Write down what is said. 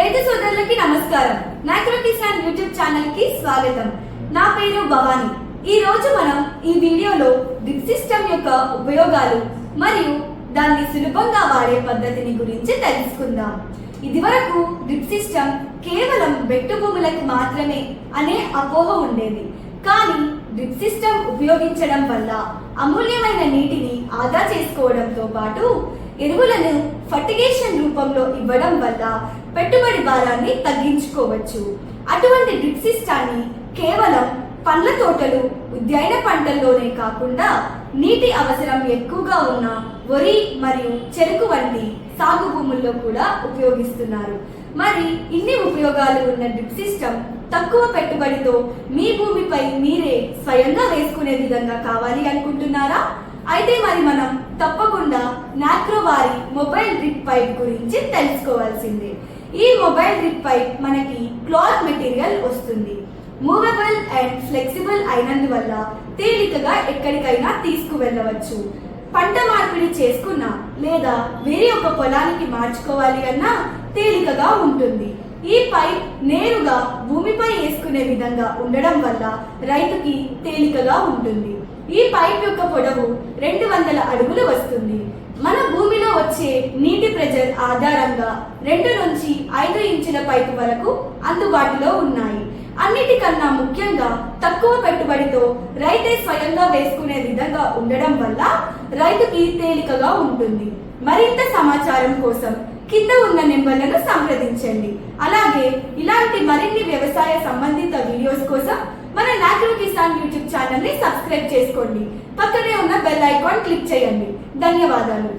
ప్రేక్షకులకి నమస్కారం. Micro Kisan YouTube ఛానల్కి స్వాగతం. నా పేరు భవాని. ఈ రోజు మనం ఈ వీడియోలో డ్రిప్ సిస్టమ్ యొక్క ఉపయోగాలు మరియు దాన్ని సులభంగా వాడే పద్ధతిని గురించి తెలుసుకుందాం. ఇదివరకు డ్రిప్ సిస్టమ్ కేవలం బెట్టు భూములకు మాత్రమే అనే అపోహ ఉండేది. కానీ డ్రిప్ సిస్టమ్ ఉపయోగించడం వల్ల అమూల్యమైన నీటిని ఆదా చేసుకోవడంతో పాటు ఎరువులను ఫర్టిగేషన్ రూపంలో ఇవ్వడం వల్ల పెట్టుబడి భారాన్ని తగ్గించుకోవచ్చు. అటువంటి డ్రిప్ సిస్టాన్ని కేవలం పండ్ల తోటలు ఉద్యాన పంటల్లోనే కాకుండా నీటి అవసరం ఎక్కువగా ఉన్న వరి మరియు చెరుకు వంటి సాగు భూముల్లో కూడా ఉపయోగిస్తున్నారు. మరి ఇన్ని ఉపయోగాలు ఉన్న డ్రిప్ సిస్టమ్ తక్కువ పెట్టుబడితో మీ భూమిపై మీరే స్వయంగా వేసుకునే విధంగా కావాలి అనుకుంటున్నారా? అయితే మరి మనం తప్పకుండా నాక్రో వారి మొబైల్ రిప్ పైప్ గురించి తెలుసుకోవాల్సిందే. ఈ మొబైల్ రిప్ పైప్ మనకి క్లాత్ మెటీరియల్ వస్తుంది. మూవబుల్ అండ్ ఫ్లెక్సిబుల్ అయినందువల్ల తేలికగా ఎక్కడికైనా తీసుకువెళ్ళవచ్చు. పంట మార్పిడి చేసుకున్నా లేదా వేరే ఒక పొలానికి మార్చుకోవాలి అన్నా తేలికగా ఉంటుంది. ఈ పైప్ నేరుగా భూమిపై వేసుకునే విధంగా ఉండడం వల్ల రైతుకి తేలికగా ఉంటుంది. ఈ పైప్ యొక్క పొడవు రెండు వందల అడుగులు వస్తుంది. మన భూమిలో వచ్చే నీటి ప్రెజర్ ఆధారంగా రెండు నుంచి ఐదు ఇంచుల పైపు వరకు అందుబాటులో ఉన్నాయి. అన్నిటికన్నా ముఖ్యంగా తక్కువ పెట్టుబడితో రైతే స్వయంగా వేసుకునే విధంగా ఉండడం వల్ల రైతుకి తేలికగా ఉంటుంది. మరింత సమాచారం కోసం కింద ఉన్న నెంబర్లను సంప్రదించండి. అలాగే ఇలాంటి మరిన్ని వ్యవసాయ సంబంధిత వీడియోస్ కోసం మన నాచురల్ కిసాన్ యూట్యూబ్ ఛానల్ని సబ్స్క్రైబ్ చేసుకోండి. పక్కనే ఉన్న బెల్ ఐకాన్ క్లిక్ చేయండి. ధన్యవాదాలు.